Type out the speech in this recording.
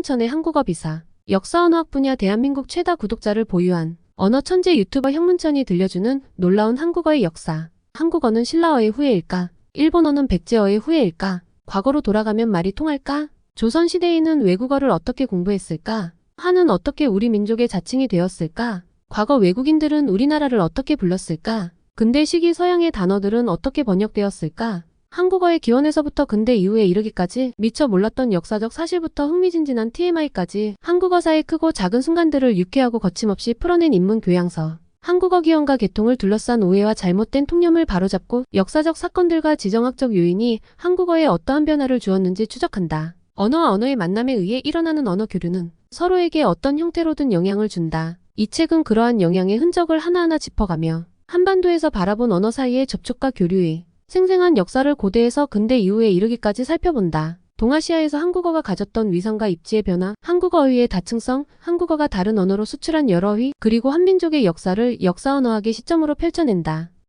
형문천의 한국어 비사. 역사 언어학 분야 대한민국 최다 구독자를 보유한 언어 천재 유튜버 형문천이 들려주는 놀라운 한국어의 역사. 한국어는 신라어의 후예일까? 일본어는 백제어의 후예일까? 과거로 돌아가면 말이 통할까? 조선시대에는 외국어를 어떻게 공부했을까? 한은 어떻게 우리 민족의 자칭이 되었을까? 과거 외국인들은 우리나라를 어떻게 불렀을까? 근대 시기 서양의 단어들은 어떻게 번역되었을까? 한국어의 기원에서부터 근대 이후에 이르기까지 미처 몰랐던 역사적 사실부터 흥미진진한 TMI까지 한국어사의 크고 작은 순간들을 유쾌하고 거침없이 풀어낸 인문 교양서. 한국어 기원과 개통을 둘러싼 오해와 잘못된 통념을 바로잡고 역사적 사건들과 지정학적 요인이 한국어에 어떠한 변화를 주었는지 추적한다. 언어와 언어의 만남에 의해 일어나는 언어 교류는 서로에게 어떤 형태로든 영향을 준다. 이 책은 그러한 영향의 흔적을 하나하나 짚어가며 한반도에서 바라본 언어 사이의 접촉과 교류의 생생한 역사를 고대에서 근대 이후에 이르기까지 살펴본다. 동아시아에서 한국어가 가졌던 위상과 입지의 변화, 한국어의 다층성, 한국어가 다른 언어로 수출한 여러 위, 그리고 한민족의 역사를 역사 언어학의 시점으로 펼쳐낸다.